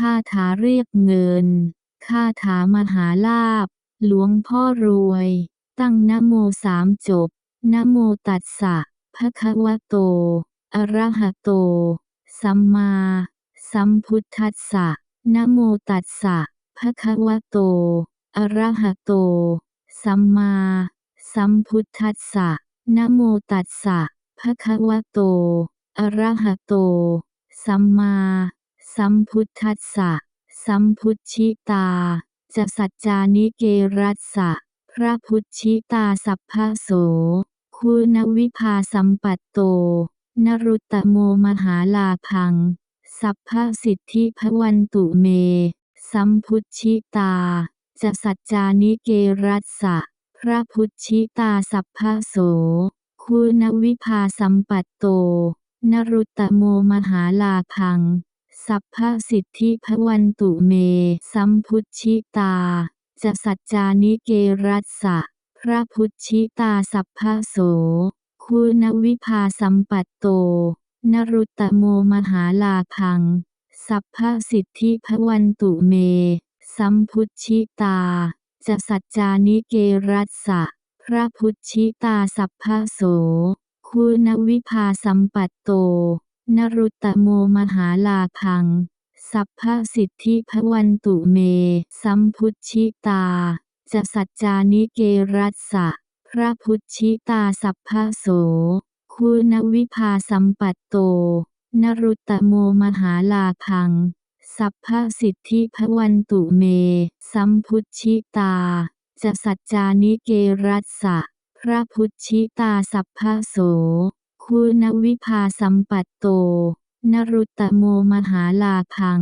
คาถาเรียกเงิน คาถามหาลาภหลวงพ่อรวย ตั้งนโมสามจบ นโมตัสสะภะคะวะโต อระหะโต สัมมา สัมพุทธัสสะนโมตัสสะภะคะวะโต อระหะโต สัมมา สัมพุทธัสสะนโมตัสสะภะคะวะโต อระหะโต สัมมา สัมพุทธัสสะ สัมพุทชิตา จะสัจจานิเกรัสสะ พระพุทชิตาสัพพะโส คุณวิภาสัมปัตโต นรุตตโมมหาลาพัง สัพพะสิทธิพวันตุเม สัมพุทชิตา จะสัจจานิเกรัสสะ พระพุทชิตาสัพพะโส คุณวิภาสัมปัตโต นรุตตโมมหาลาพัง สัพพสิทธิพวันตุเม สัมพุทชิตา จะสัจจานิเกรัสสะ พระพุทชิตาสัพพโส คุณวิภาสัมปัตโต นรุตตโมมหาลาพัง สัพพสิทธิพวันตุเม สัมพุทชิตา จะสัจจานิเกรัสสะ พระพุทชิตาสัพพโส คุณวิภาสัมปัตโต นรุตโมมหาลาพัง สัพพสิทธิพวันตุเม สัมพุทชิตา จะสัจจานิเกรัสสะ พระพุทชิตาสัพพโส คุณวิภาสัมปัตโต นรุตโมมหาลาพัง สัพพสิทธิพวันตุเม สัมพุทชิตา จะสัจจานิเกรัสสะ พระพุทชิตาสัพพโส คุณวิภาสัมปัตโต นรุตโมมหาลาพัง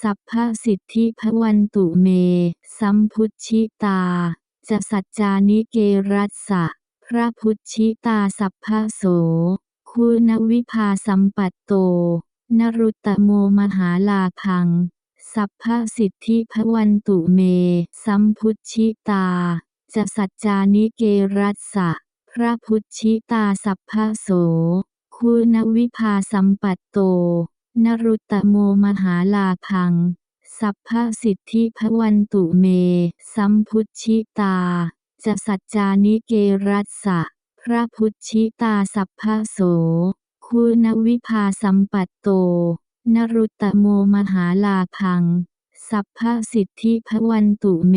สัพพสิทธิพวันตุเม สัมพุทชิตา จะสัจจานิเกรัสสะ พระพุทชิตาสัพพโส คุณวิภาสัมปัตโต นรุตโมมหาลาพัง สัพพสิทธิพวันตุเม สัมพุทชิตา จะสัจจานิเกรัสสะ พระพุทชิตาสัพพะโส คุณวิภาสัมปัตโต นรุตตโมมหาลาพัง สัพพะสิทธิพวันตุเม สัมพุทชิตา จะสัจจานิเกรัสสะ พระพุทชิตาสัพพะโส คุณวิภาสัมปัตโต นรุตตโมมหาลาพัง สัพพะสิทธิพวันตุเม